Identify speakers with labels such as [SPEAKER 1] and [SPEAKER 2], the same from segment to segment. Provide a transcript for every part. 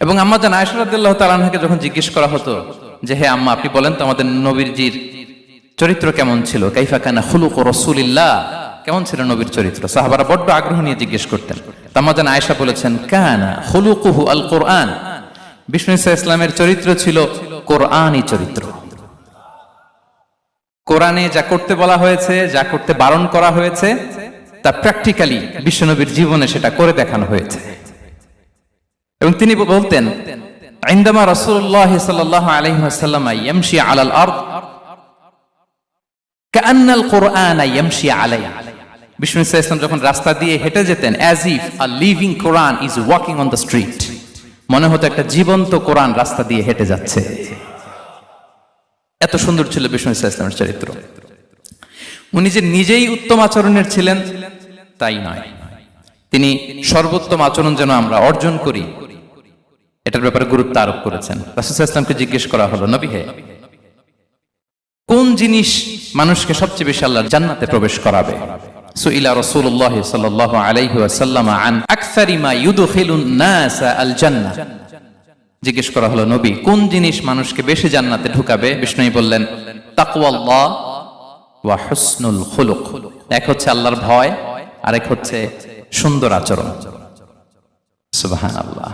[SPEAKER 1] এবং আম্মা জান আয়সরাদ্দাল্লাহ তালানহাকে যখন জিজ্ঞেস করা হতো যে, হে আম্মা, আপনি বলেন তো আমাদের নবীরজির চরিত্র কেমন ছিল? কাইফা কানা হুলুক রসুলিল্লাহ। কেমন ছিল নবীর চরিত্র? সাহাবারা বড্ড আগ্রহ নিয়ে জিজ্ঞেস করতেন। তো আম্মা জান বলেছেন, কানা হুলুকুহু আল কোরআন বিষ্ণু ইসা ইসলামের চরিত্র ছিল কোরআনই চরিত্র। কোরআনে যা করতে বলা হয়েছে, যা করতে বারণ করা হয়েছে, তা প্র্যাকটিক্যালি বিশ্বনবীর জীবনে সেটা করে দেখানো হয়েছে। এবং তিনি বলতেন, আইন্দামা রসুল্লাহ সাল্লাহ আলাল কোরআন আলাই যখন রাস্তা দিয়ে হেঁটে যেতেন as if a living is walking on the street মনে হতো একটা জীবন্ত কোরআন রাস্তা দিয়ে হেঁটে যাচ্ছে। এত সুন্দর ছিল বিষ্ণু ইসলামের চরিত্র। উনি যে নিজেই উত্তম আচরণের ছিলেন, তাই নয়। তিনি সর্বোত্তম আচরণ যেন আমরা অর্জন করি এটার ব্যাপারে গুরুত্ব আরোপ করেছেন। রাসুল ইসলামকে জিজ্ঞেস করা হলো, নবী হে, কোন জিনিস মানুষকে সবচেয়ে বেশি আল্লাহর জান্নাতে প্রবেশ করাবে? জিজ্ঞেস করা হলো, নবী, কোন জিনিস মানুষকে বেশি জান্নাতে ঢুকাবে? বিষ্ণুই বললেন এক হচ্ছে আল্লাহর ভয়, আরেক হচ্ছে সুন্দর আচরণ। সুবহানাল্লাহ।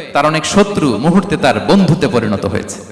[SPEAKER 1] তার অনেক শত্রু মুহূর্তে তার বন্ধুতে পরিণত হয়েছে।